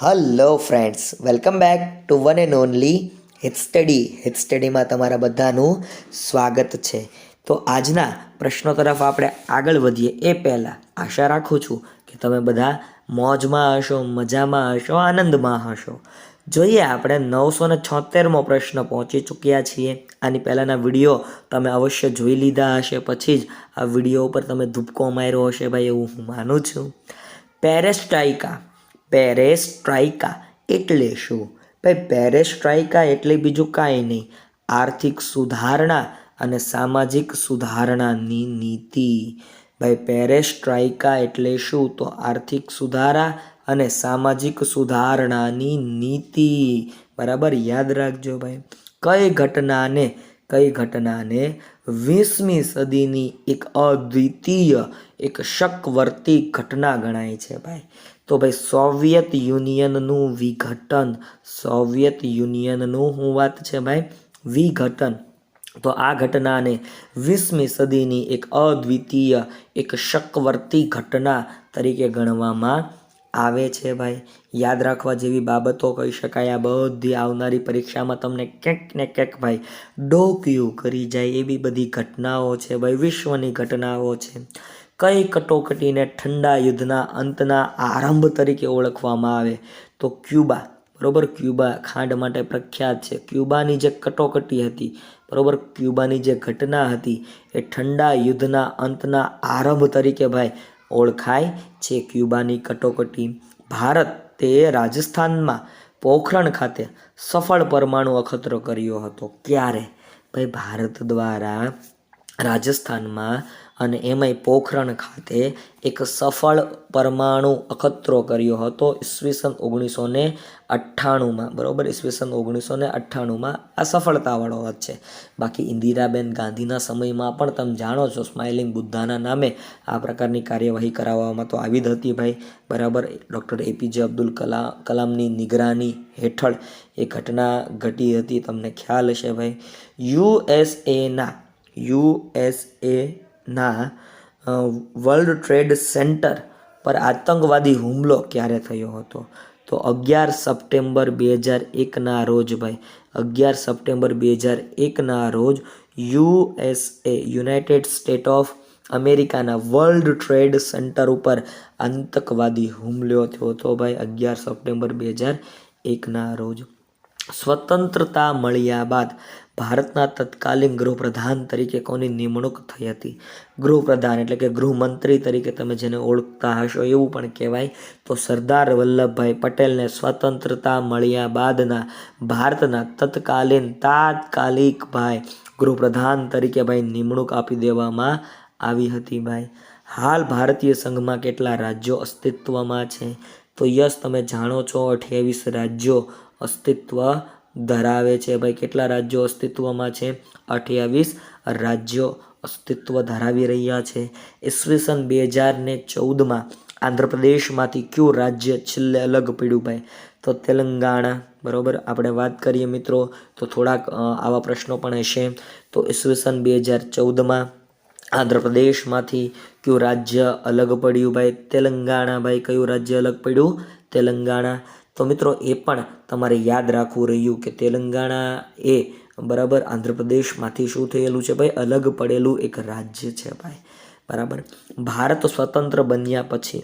Hello friends welcome back to one and only Hit study Hit સ્ટડીમાં તમારા બધાનું સ્વાગત છે. તો આજના પ્રશ્નો તરફ આપણે આગળ વધીએ. એ પહેલાં આશા રાખું છું કે તમે બધા મોજમાં હશો, મજામાં હશો, આનંદમાં હશો. જોઈએ આપણે નવસો ને છોતેરમો પ્રશ્ન પહોંચી ચૂક્યા છીએ. આની પહેલાંના વીડિયો તમે અવશ્ય જોઈ લીધા હશે. પછી જ આ વીડિયો ઉપર તમે ધૂપકો માર્યો હશે ભાઈ એવું હું માનું છું. પેરેસ્ટ્રાઇકા. પેરેસ્ટ્રાઇકા એટલે શું? ભાઈ પેરેસ્ટ્રાઇકા એટલે બીજું કાંઈ નહીં. આર્થિક સુધારણા અને સામાજિક સુધારણાની નીતિ. ભાઈ પેરેસ્ટ્રાઇકા એટલે શું? તો આર્થિક સુધારા અને સામાજિક સુધારણાની નીતિ. બરાબર? યાદ રાખજો ભાઈ. કઈ ઘટનાને કઈ ઘટનાને વીસમી સદીની એક અદ્વિતીય, એક શકવર્તી ઘટના ગણાય છે ભાઈ. તો ભાઈ, સોવિયત યુનિયનનું વિઘટન, સોવિયત યુનિયનનું શું વાત છે ભાઈ? વિઘટન. તો આ ઘટનાને વીસમી સદીની એક અદ્વિતીય, એક શકવર્તી ઘટના તરીકે ગણવામાં આવે છે ભાઈ. યાદ રાખવા જેવી બાબતો કહી શકાય. આ બધી આવનારી પરીક્ષામાં તમને ક્યાંક ને ક્યાંક ભાઈ ડોક્યુ કરી જાય એવી બધી ઘટનાઓ છે ભાઈ. વિશ્વની ઘટનાઓ છે. કઈ કટોકટીને ઠંડા યુદ્ધના અંતના આરંભ તરીકે ઓળખવામાં આવે? તો ક્યુબા. બરોબર? ક્યુબા ખાંડ માટે પ્રખ્યાત છે. ક્યુબાની જે કટોકટી હતી, બરોબર? ક્યુબાની જે ઘટના હતી, એ ઠંડા યુદ્ધના અંતના આરંભ તરીકે ભાઈ ઓળખાય છે ક્યુબાની કટોકટી. ભારત તે રાજસ્થાનમાં પોખરણ ખાતે સફળ પરમાણુ અખતરો કર્યો હતો. ક્યારે? ભાઈ, ભારત દ્વારા રાજસ્થાનમાં અને એમાંય પોખરણ ખાતે એક સફળ પરમાણુ અખતરો કર્યો હતો ઈસવીસન ઓગણીસો ને અઠ્ઠાણુંમાં. બરાબર? ઈસવીસન ઓગણીસો ને અઠ્ઠાણુંમાં આ સફળતાવાળો વાત છે. બાકી ઇન્દિરાબેન ગાંધીના સમયમાં પણ તમે જાણો છો, સ્માઇલિંગ બુદ્ધાના નામે આ પ્રકારની કાર્યવાહી કરાવવામાં તો આવી જ હતી ભાઈ. બરાબર? ડૉક્ટર એપીજે અબ્દુલ કલામ કલામની નિગરાની હેઠળ એ ઘટના ઘટી હતી. તમને ખ્યાલ હશે ભાઈ. યુએસએના યુએસએના વર્લ્ડ ટ્રેડ સેન્ટર પર આતંકવાદી હુમલો ક્યારે થયો હતો? તો અગિયાર સપ્ટેમ્બર બે હજાર એકના રોજ ભાઈ, અગિયાર સપ્ટેમ્બર બે હજાર એકના રોજ યુએસએ યુનાઇટેડ સ્ટેટ ઓફ અમેરિકાના વર્લ્ડ ટ્રેડ સેન્ટર ઉપર આતંકવાદી હુમલો થયો હતો ભાઈ, અગિયાર સપ્ટેમ્બર બે હજાર એકના રોજ. સ્વતંત્રતા મળ્યા બાદ ભારતના તત્કાલીન ગૃહપ્રધાન તરીકે કોની નિમણૂક થઈ હતી? ગૃહપ્રધાન એટલે કે ગૃહમંત્રી તરીકે તમે જેને ઓળખતા હશો એવું પણ કહેવાય. તો સરદાર વલ્લભભાઈ પટેલને સ્વતંત્રતા મળ્યા બાદના ભારતના તત્કાલીન તાત્કાલિક ભાઈ ગૃહપ્રધાન તરીકે ભાઈ નિમણૂક આપી દેવામાં આવી હતી ભાઈ. હાલ ભારતીય સંઘમાં કેટલા રાજ્યો અસ્તિત્વમાં છે? તો યસ, તમે જાણો છો અઠ્યાવીસ રાજ્યો અસ્તિત્વ ધરાવે છે. ભાઈ, કેટલા રાજ્યો અસ્તિત્વમાં છે? અઠ્યાવીસ રાજ્યો અસ્તિત્વ ધરાવી રહ્યા છે. ઈસવીસન બે હજાર ને ચૌદમાં આંધ્રપ્રદેશમાંથી કયું રાજ્ય છેલ્લે અલગ પડ્યું ભાઈ? તો તેલંગાણા. બરાબર? આપણે વાત કરીએ મિત્રો, તો થોડાક આવા પ્રશ્નો પણ હશે. તો ઈસવીસન બે હજાર ચૌદમાં આંધ્રપ્રદેશમાંથી કયું રાજ્ય અલગ પડ્યું ભાઈ? તેલંગાણા. ભાઈ, કયું રાજ્ય અલગ પડ્યું? તેલંગાણા. તો મિત્રો એ પણ તમારે યાદ રાખવું રહ્યું કે તેલંગાણા એ બરાબર આંધ્રપ્રદેશમાંથી શું થયેલું છે ભાઈ? અલગ પડેલું એક રાજ્ય છે ભાઈ. બરાબર? ભારત સ્વતંત્ર બન્યા પછી,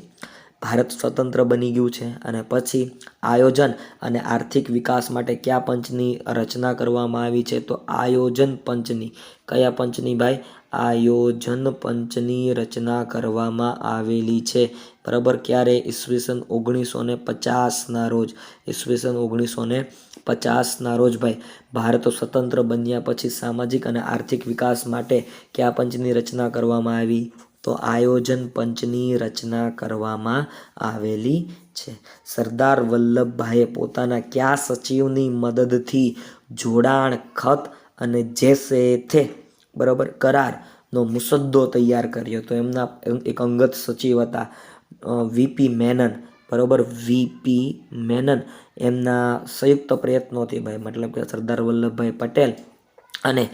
ભારત સ્વતંત્ર બની ગયું છે અને પછી આયોજન અને આર્થિક વિકાસ માટે કયા પંચની રચના કરવામાં આવી છે? તો આયોજન પંચની. કયા પંચની ભાઈ? આયોજન પંચની રચના કરવામાં આવેલી છે. બરાબર ક્યારે? ઈસવીસન ઓગણીસો ને પચાસના રોજ. ઈસવીસન ઓગણીસો ને પચાસના રોજ ભાઈ. ભારત સ્વતંત્ર બન્યા પછી સામાજિક અને આર્થિક વિકાસ માટે કયા પંચની રચના કરવામાં આવી? તો આયોજન પંચની રચના કરવામાં આવેલી છે. સરદાર વલ્લભભાઈએ પોતાના કયા સચિવની મદદથી જોડાણ ખત અને જેસે થે બરાબર? કરારનો મુસદ્દો તૈયાર કર્યો. તો એમના એક અંગત સચિવ હતા વીપી મેનન. બરાબર? વીપી મેનન. એમના સંયુક્ત પ્રયત્નોથી ભાઈ, મતલબ કે સરદાર વલ્લભભાઈ પટેલ અને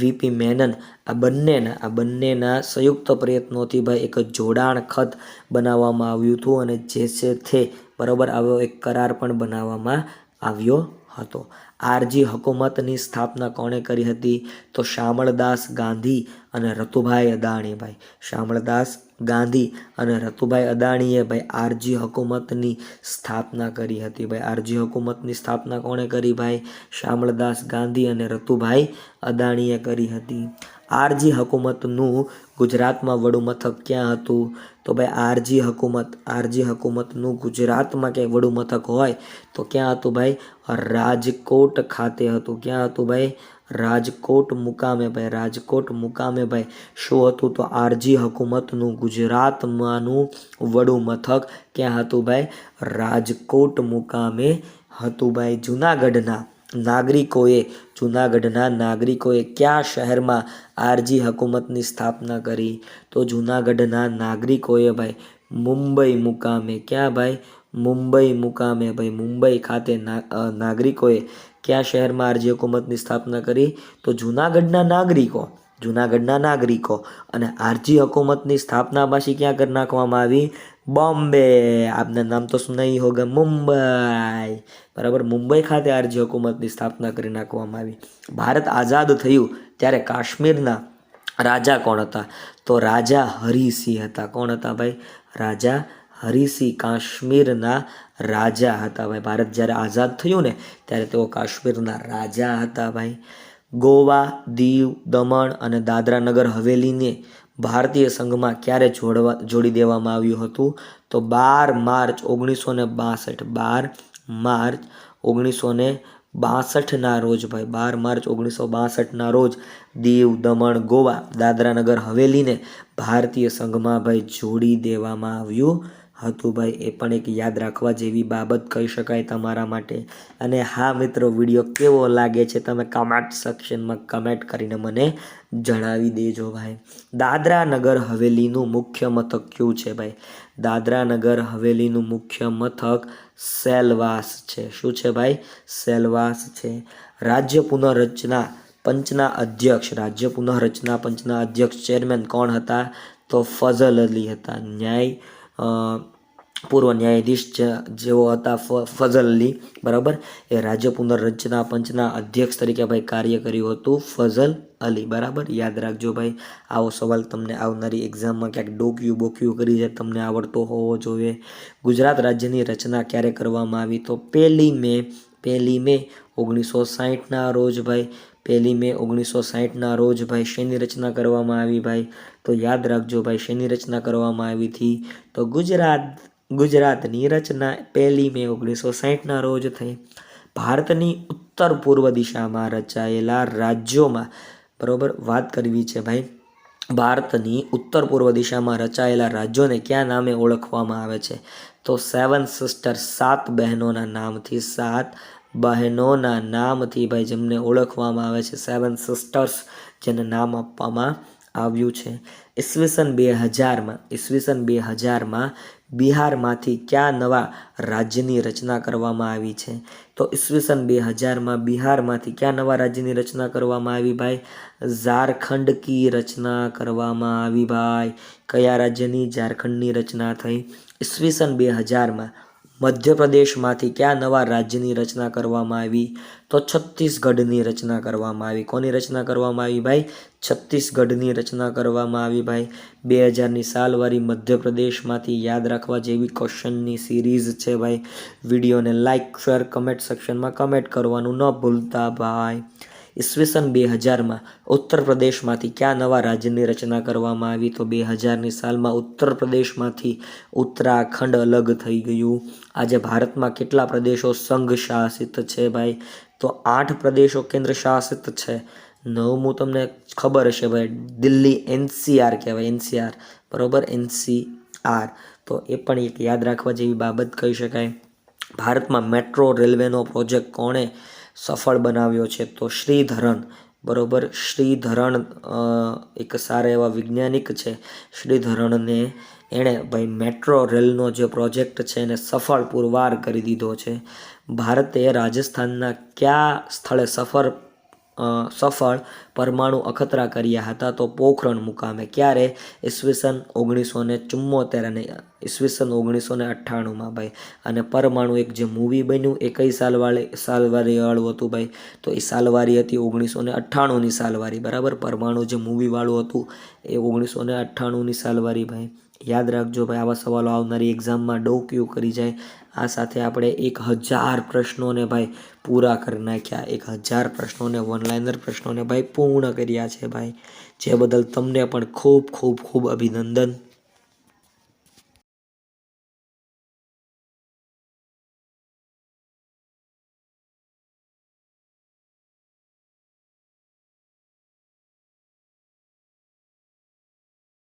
વીપી મેનન, આ બંનેના આ બંનેના સંયુક્ત પ્રયત્નોથી ભાઈ એક જોડાણ ખત બનાવવામાં આવ્યું હતું અને જે છે તે બરાબર આવ્યો, એક કરાર પણ બનાવવામાં આવ્યો હતો. આરજી હકુમતની સ્થાપના કોણે કરી હતી? તો શામળદાસ ગાંધી અને રતુભાઈ અદાણીભાઈ શામળદાસ ગાંધી અને રતુભાઈ અદાણીએ ભાઈ આરજી હકુમતની સ્થાપના કરી હતી ભાઈ. આરજી હકુમતની સ્થાપના કોણે કરી ભાઈ? શામળદાસ ગાંધી અને રતુભાઈ અદાણીએ કરી હતી. આરજી હકુમતનું ગુજરાતમાં વડું મથક ક્યાં હતું? તો ભાઈ આરજી હકુમત, આરજી હકુમતનું ગુજરાતમાં ક્યાંય વડું મથક હોય તો ક્યાં હતું ભાઈ? રાજકોટ ખાતે હતું. ક્યાં હતું ભાઈ? રાજકોટ મુકામે ભાઈ, રાજકોટ મુકામે ભાઈ. શું હતું? તો આરજી હકુમતનું ગુજરાતમાંનું વડું મથક ક્યાં હતું ભાઈ? રાજકોટ મુકામે હતું ભાઈ જુનાગઢના. નાગરિકોએ જુનાગઢના નાગરિકોએ કયા શહેરમાં આરજી હુકુમતની સ્થાપના કરી? તો જુનાગઢના નાગરિકોએ ભાઈ મુંબઈ મુકામે ક્યાં ભાઈ? મુંબઈ મુકામે ભાઈ મુંબઈ ખાતે ના અ, નાગરિકોએ કયા શહેરમાં આરજી હુકુમતની સ્થાપના કરી? તો જુનાગઢના નાગરિકો જુનાગઢના નાગરિકો અને આરજી હકુમતની સ્થાપના પાછી ક્યાં કરી નાખવામાં આવી? બોમ્બે. આપને નામ તો સુનાઈ હોગા? મુંબઈ. બરાબર, મુંબઈ ખાતે આરજી હકુમતની સ્થાપના કરી નાખવામાં આવી. ભારત આઝાદ થયું ત્યારે કાશ્મીરના રાજા કોણ હતા? તો રાજા હરિસિંહ હતા. કોણ હતા ભાઈ? રાજા હરિસિંહ કાશ્મીરના રાજા હતા ભાઈ. ભારત જ્યારે આઝાદ થયું ને, ત્યારે તેઓ કાશ્મીરના રાજા હતા ભાઈ. ગોવા, દીવ, દમણ અને દાદરા નગર હવેલીને ભારતીય સંઘમાં ક્યારે જોડવા, જોડી દેવામાં આવ્યું હતું? તો બાર માર્ચ ઓગણીસો ને બાસઠ, બાર માર્ચ ઓગણીસો ને બાસઠના રોજ ભાઈ, બાર માર્ચ ઓગણીસો બાસઠના રોજ દીવ, દમણ, ગોવા દાદરા નગર હવેલીને ભારતીય સંઘમાં ભાઈ જોડી દેવામાં આવ્યું હતું ભાઈ, એ પણ એક યાદ રાખવા જેવી બાબત કહી શકાય તમારા માટે. અને હા મિત્રો, વીડિયો કેવો લાગે છે તમે કમેન્ટ સેક્શનમાં કમેન્ટ કરીને મને જણાવી દેજો ભાઈ. દાદરા નગર હવેલીનું મુખ્ય મથક કયું છે ભાઈ? દાદરા નગર હવેલીનું મુખ્ય મથક સેલવાસ છે. શું છે ભાઈ? સેલવાસ છે. રાજ્ય પુનઃરચના પંચના અધ્યક્ષ. રાજ્ય પુનઃરચના પંચના અધ્યક્ષ ચેરમેન કોણ હતા? તો ફઝલ અલી હતા. ન્યાય પૂર્વ ન્યાયાધીશ જેઓ હતા ફઝલ અલી, બરાબર? એ રાજ્ય પુનર્રચના પંચના અધ્યક્ષ તરીકે ભાઈ કાર્ય કર્યું હતું ફઝલ અલી, બરાબર? યાદ રાખજો ભાઈ, આવો સવાલ તમને આવનારી એક્ઝામમાં ક્યાંક ડોક્યુ બોક્યુ કરી જાય, તમને આવડતો હોવો જોઈએ. ગુજરાત રાજ્યની રચના ક્યારે કરવામાં આવી? તો પહેલી મે પહેલી મે ઓગણીસો સાહીઠના રોજ ભાઈ પહેલી મે ઓગણીસો સાહીઠના રોજ ભાઈ શેની રચના કરવામાં આવી ભાઈ? તો યાદ રાખજો ભાઈ, શેની રચના કરવામાં આવી હતી? તો ગુજરાત, ગુજરાતની રચના પહેલી મે ઓગણીસો સાહીઠના રોજ થઈ. ભારતની ઉત્તર પૂર્વ દિશામાં રચાયેલા રાજ્યોમાં, બરાબર, વાત કરવી છે ભાઈ. ભારતની ઉત્તર પૂર્વ દિશામાં રચાયેલા રાજ્યોને કયા નામે ઓળખવામાં આવે છે? તો સેવન સિસ્ટર સાત બહેનોના નામથી સાત બહેનોના નામથી ભાઈ જેમને ઓળખવામાં આવે છે સેવન સિસ્ટર્સ જેને નામ આપવામાં આવ્યું છે. ઈસવીસન બે હજારમાં, ઈસવીસન બે હજારમાં બિહારમાંથી કયા નવા રાજ્યની રચના કરવામાં આવી છે? તો ઈસવીસન બે હજારમાં બિહારમાંથી કયા નવા રાજ્યની રચના કરવામાં આવી ભાઈ? ઝારખંડ કી રચના કરવામાં આવી ભાઈ. કયા રાજ્યની ઝારખંડની રચના થઈ? ઈસવીસન બે હજારમાં મધ્યપ્રદેશમાંથી કયા નવા રાજ્યની રચના કરવામાં આવી? તો છત્તીસગઢની રચના કરવામાં આવી. કોની રચના કરવામાં આવી ભાઈ? છત્તીસગઢની રચના કરવામાં આવી ભાઈ. બે હજારની સાલવાળી મધ્યપ્રદેશમાંથી યાદ રાખવા જેવી ક્વેશ્ચનની સિરીઝ છે ભાઈ. વિડીયોને લાઇક શેર, કમેન્ટ સેક્શનમાં કમેન્ટ કરવાનું ન ભૂલતા ભાઈ. ઈસવીસન બે હજારમાં ઉત્તર પ્રદેશમાંથી કયા નવા રાજ્યની રચના કરવામાં આવી તો બે હજારની સાલમાં ઉત્તર પ્રદેશમાંથી ઉત્તરાખંડ અલગ થઈ ગયું. આજે ભારતમાં કેટલા પ્રદેશો સંઘ શાસિત છે ભાઈ? તો આઠ પ્રદેશો કેન્દ્ર શાસિત છે. નવમું તમને ખબર હશે ભાઈ, દિલ્હી એનસીઆર કહેવાય, એનસીઆર, બરાબર? એનસીઆર. તો એ પણ એક યાદ રાખવા જેવી બાબત કહી શકાય. ભારતમાં મેટ્રો રેલવેનો પ્રોજેક્ટ કોણે સફળ બનાવ્યો છે તો શ્રીધરન, બરોબર? શ્રીધરણ એક સારા એવા વૈજ્ઞાનિક છે. શ્રીધરણને એણે ભાઈ મેટ્રો રેલનો જે પ્રોજેક્ટ છે એને સફળ પુરવાર કરી દીધો છે. ભારતે રાજસ્થાનના કયા સ્થળે સફર સફળ પરમાણુ અખતરા કર્યા હતા તો પોખરણ મુકામે ક્યારે? ઈસવીસન ઓગણીસો ને ચુમ્મોતેર અને ઈસવીસન ઓગણીસો ને અઠ્ઠાણુંમાં ભાઈ. અને પરમાણુ એક જે મૂવી બન્યું એ કઈ સાલવાળી, સાલવારીવાળું હતું ભાઈ? તો એ સાલવારી હતી ઓગણીસો ને અઠ્ઠાણુંની સાલવારી, બરાબર? પરમાણુ જે મૂવીવાળું હતું એ ઓગણીસો ને અઠ્ઠાણુંની સાલવારી ભાઈ. યાદ રાખજો ભાઈ, આવા સવાલો આવનારી એક્ઝામમાં ડોક્યુ કરી જાય. આ સાથે આપણે એક હજાર પ્રશ્નોને ભાઈ પૂરા કરી નાખ્યા. એક હજાર પ્રશ્નોને વન લાઇનર પ્રશ્નોને ભાઈ પૂર્ણ કર્યા છે ભાઈ. જે બદલ તમને પણ ખૂબ ખૂબ ખૂબ અભિનંદન.